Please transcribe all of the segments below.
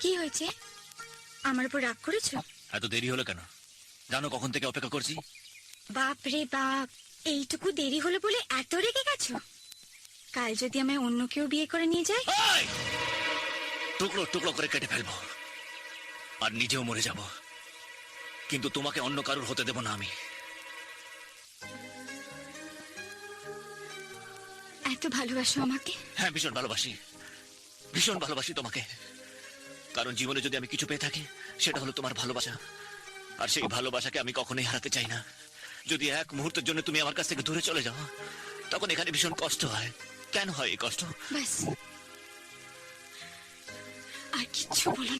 কি হয়েছে? আমার উপর রাগ করেছ? এত দেরি হলো কেন? জানো কখন থেকে অপেক্ষা করছি? বাপ রে বাপ এইটুকু দেরি হলো বলে এত রেগে গেছো? কাল যদি আমায় অন্য কেউ বিয়ে করে নিয়ে যায়? টুকরো টুকরো করে কেটে ফেলব। আর নিজেও মরে যাব। কিন্তু তোমাকে অন্য কারুর হতে দেব না আমি। এত ভালোবাসো আমাকে? হ্যাঁ ভীষণ ভালোবাসি। ভীষণ ভালোবাসি তোমাকে। কারণ জীবনে যদি আমি কিছু পেয়ে থাকি সেটা হলো তোমার ভালোবাসা। আর সেই ভালোবাসাকে আমি কখনোই হারাতে চাই না। যদি এক মুহূর্তের জন্য তুমি আমার কাছ থেকে দূরে চলে যাও তখন এখানে ভীষণ কষ্ট হয়। কেন হয় এই কষ্ট? আর কিচ্ছু বলো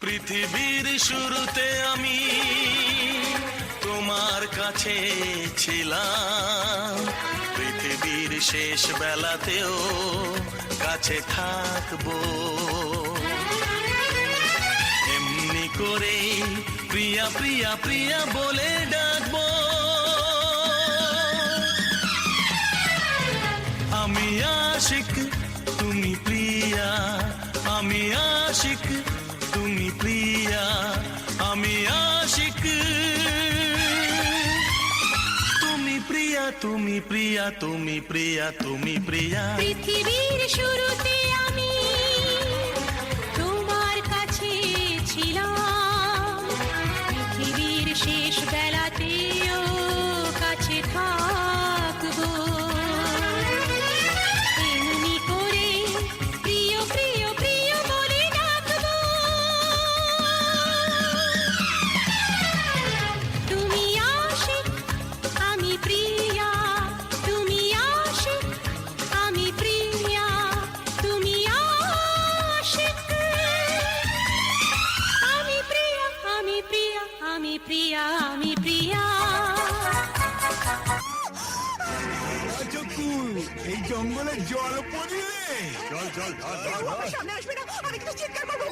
পৃথিবীর শুরুতে আমি তোমার কাছে ছিলাম। পৃথিবীর শেষ বেলাতেও কাছে থাকব। এমনি করে প্রিয়া প্রিয়া প্রিয়া বলে ডাকবো। আমি আশিক, তুমি প্রিয়া, আমি আশিক। তুমি প্রিয়া তুমি প্রিয়া তুমি প্রিয়া। পৃথিবীর শুরুতে জল পড়িলে। চল চল। সামনে আসবে না। আমি কিন্তু চিৎকার করব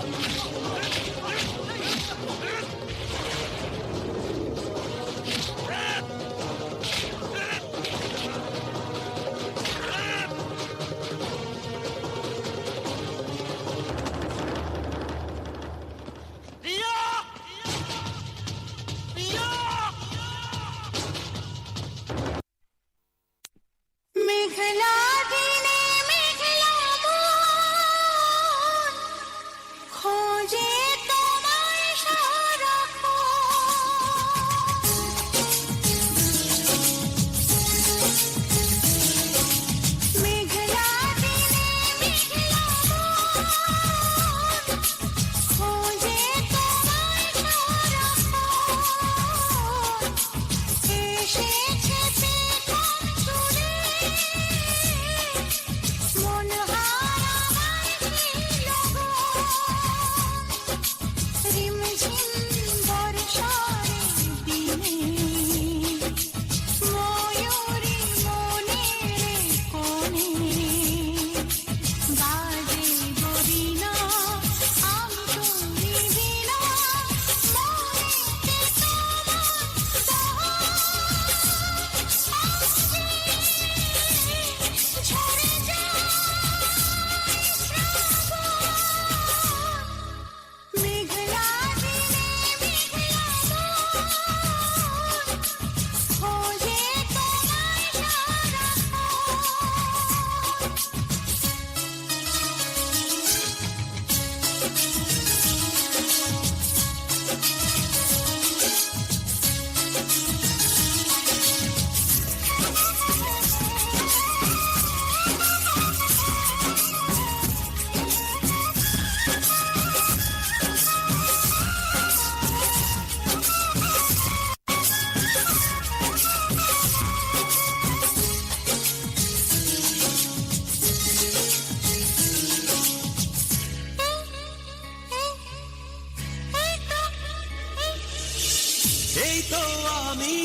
তো আমি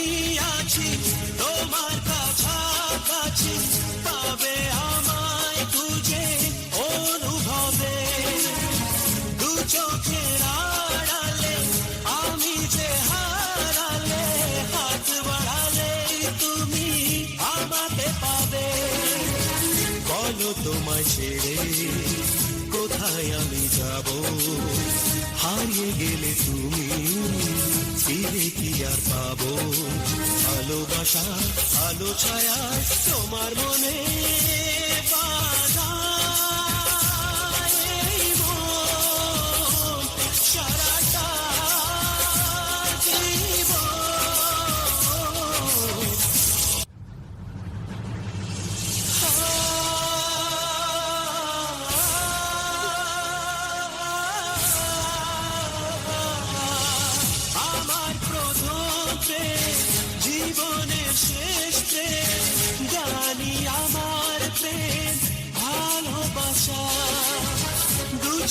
আছি, তোমার কাছাকাছি। পাবে আমায় খুঁজে অনুভবে। দু চোখের আমি যে হাত বাড়ালে তুমি আমাকে পাবে। বলো তোমায় ছেড়ে কোথায় আমি যাব? হারিয়ে গেলে তুমি ফিরে কি আর পাবো? ভালোবাসা আলো ছায়া তোমার মনে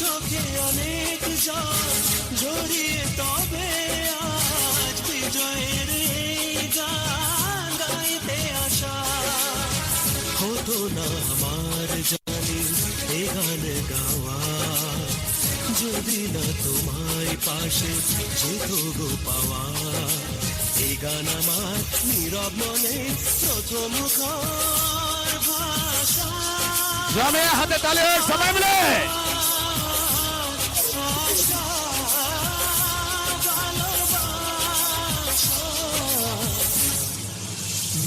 চোখে অনেক জল জড়িয়ে তবে আজ বিজয়ের গান গাইতে আসা হতো না আমার জানি এ গান গাওয়া। যদি না তোমায় পাশে যেত গো পাওয়া। এই গান আমার নীরব মনে প্রথম ভাষা। গ্রামে হাতে তালে সবাই মিলে।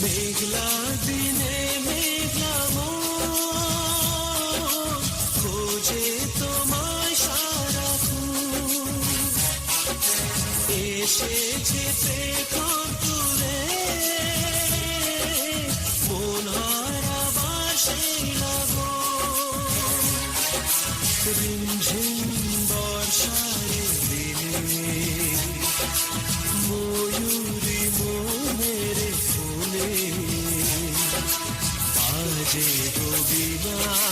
মেঘলা দিনে মেঘলা খোঁজে তোমায় সারাক্ষণ এসেছে পেখম তুলে, মন হারাবার সেই লগন। রিমঝিম বর্ষারে দিনে ময়ূরী আজে রবিনা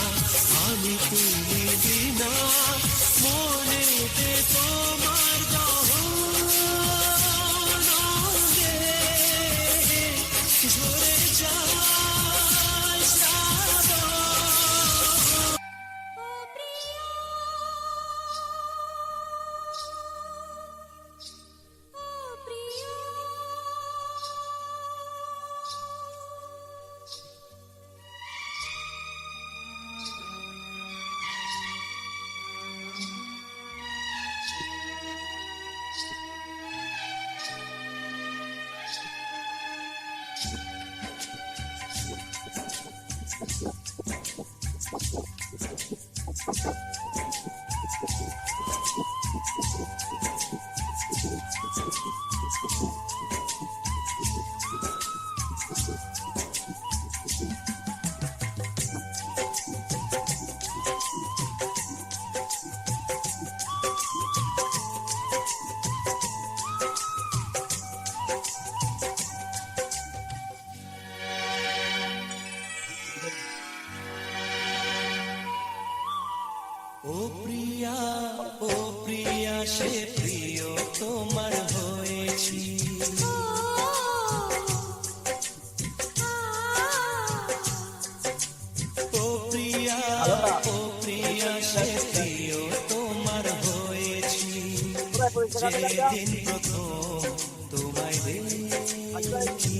ও প্রিয়া সে প্রিয় তোমার হয়েছি। ও প্রিয়া ও প্রিয়া সে প্রিয় তোমার হয়েছি। যেদিন প্রথম তোমায় দেখি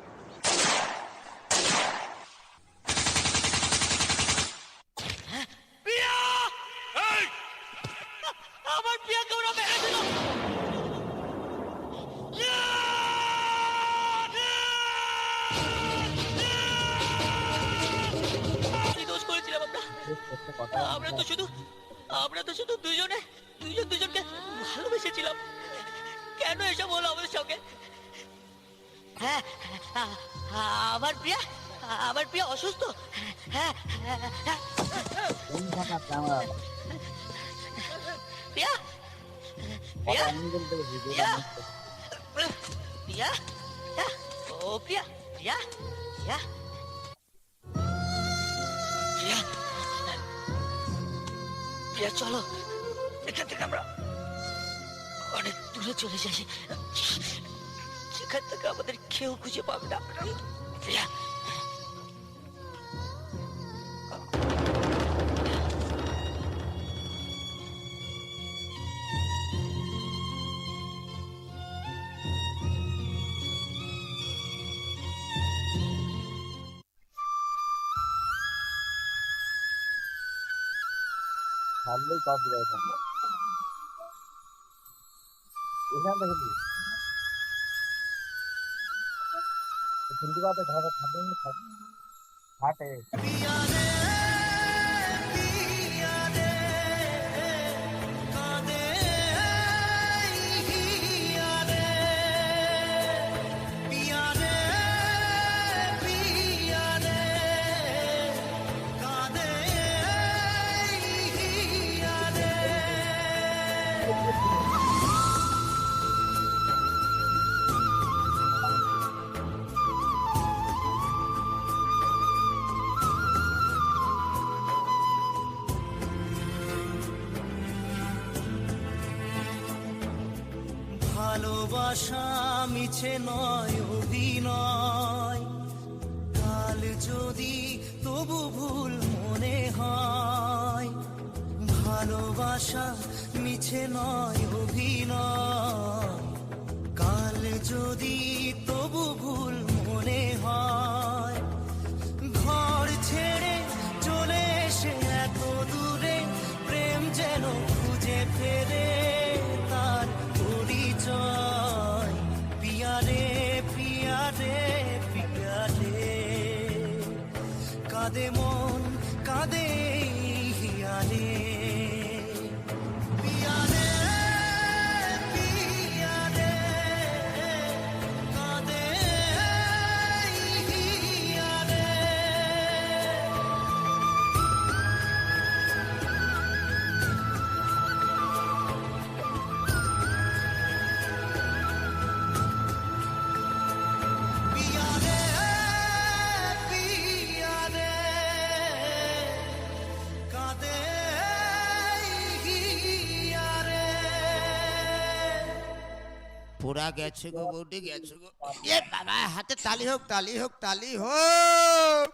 ও প্রিয় আমরা তো শুধু আমরা তো শুধু দুজনে দুজন দুজনকে ভালোবেসেছিলাম। কেন এসব হলো আমাদের সঙ্গে? হ্যাঁ আমার প্রিয়া আমার প্রিয়া অসুস্থ। হ্যাঁ হ্যাঁ, প্রিয়া প্রিয়া প্রিয়া। প্রিয়া প্রিয়া ও প্রিয়া প্রিয়া প্রিয়া প্রিয়া। প্রিয়া চলো। এখান থেকে আমরা অনেক দূরে চলে যাই। সেখান থেকে আমাদের কেউ খুঁজে পাবে না। প্রিয়া ছাড়লেই কপি রাইট এখান থেকে নিয়ে কিন্তু কথা ঘরে থাকবেন হাটে ভালোবাসা মিছে নয়, অভিনয়। কাল যদি তবু ভুল মনে হয়, ভালোবাসা মিছে নয়, অভিনয়। কাল যদি তবু পিয়ারে পিয়ারে কাঁদে মন কাঁদে পুরা গেছে গো বৌদি, গেছে গো। এ বাবা, হাতে তালি হোক তালি হোক তালি হোক।